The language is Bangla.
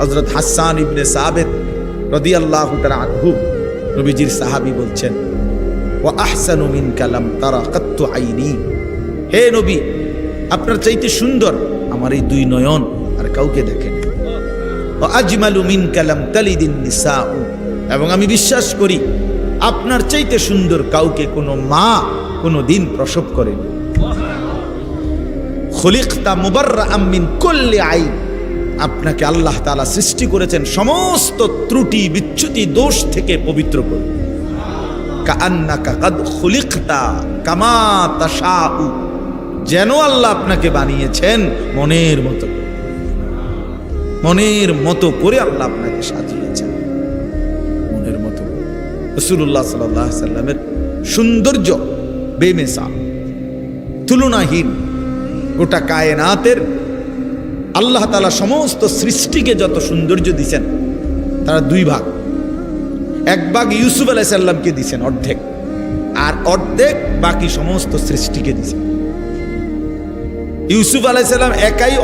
হজরত হাসান ইবনে সাবেদ রদি আল্লাহ আনহু নবীজির সাহাবি বলছেন ও আহসানু মিন কালাম তারা কাত্তু আইনি। হে নবী, আপনার চাইতে সুন্দর আমার এই দুই নয়ন আর কাউকে দেখেন। ও আজমালু মিন কালাম তালিদিন নিসাউ। এবং আমি বিশ্বাস করি, আপনার চাইতে সুন্দর কাউকে কোনো মা কোনো দিন প্রসব করেনি। খলিকতা মুবাররা আমিন কল্লে আই আপনাকে আল্লাহ তাআলা সৃষ্টি করেছেন সমস্ত ত্রুটি, বিচ্যুতি, দোষ থেকে পবিত্র করে যেন আল্লাহ আপনাকে বানিয়েছেন মনের মতো মনের মতো করে আল্লাহ আপনাকে সাজিয়েছেন। মনের মতো রসুল্লাহ সাল্লাহ সাল্লামের সৌন্দর্য বেমেসা তুলনাহীন গোটা কায়নাতের আল্লাহ তালা সমস্ত সৃষ্টিকে যত সৌন্দর্য দিছেন, তারা দুই ভাগ। এক ভাগ ইউসুফ আলাইসাল্লামকে দিছেন অর্ধেক, আর অর্ধেক বাকি সমস্ত সৃষ্টিকে দিছেন। ইউসুফ আলাইসাল্লাম একাই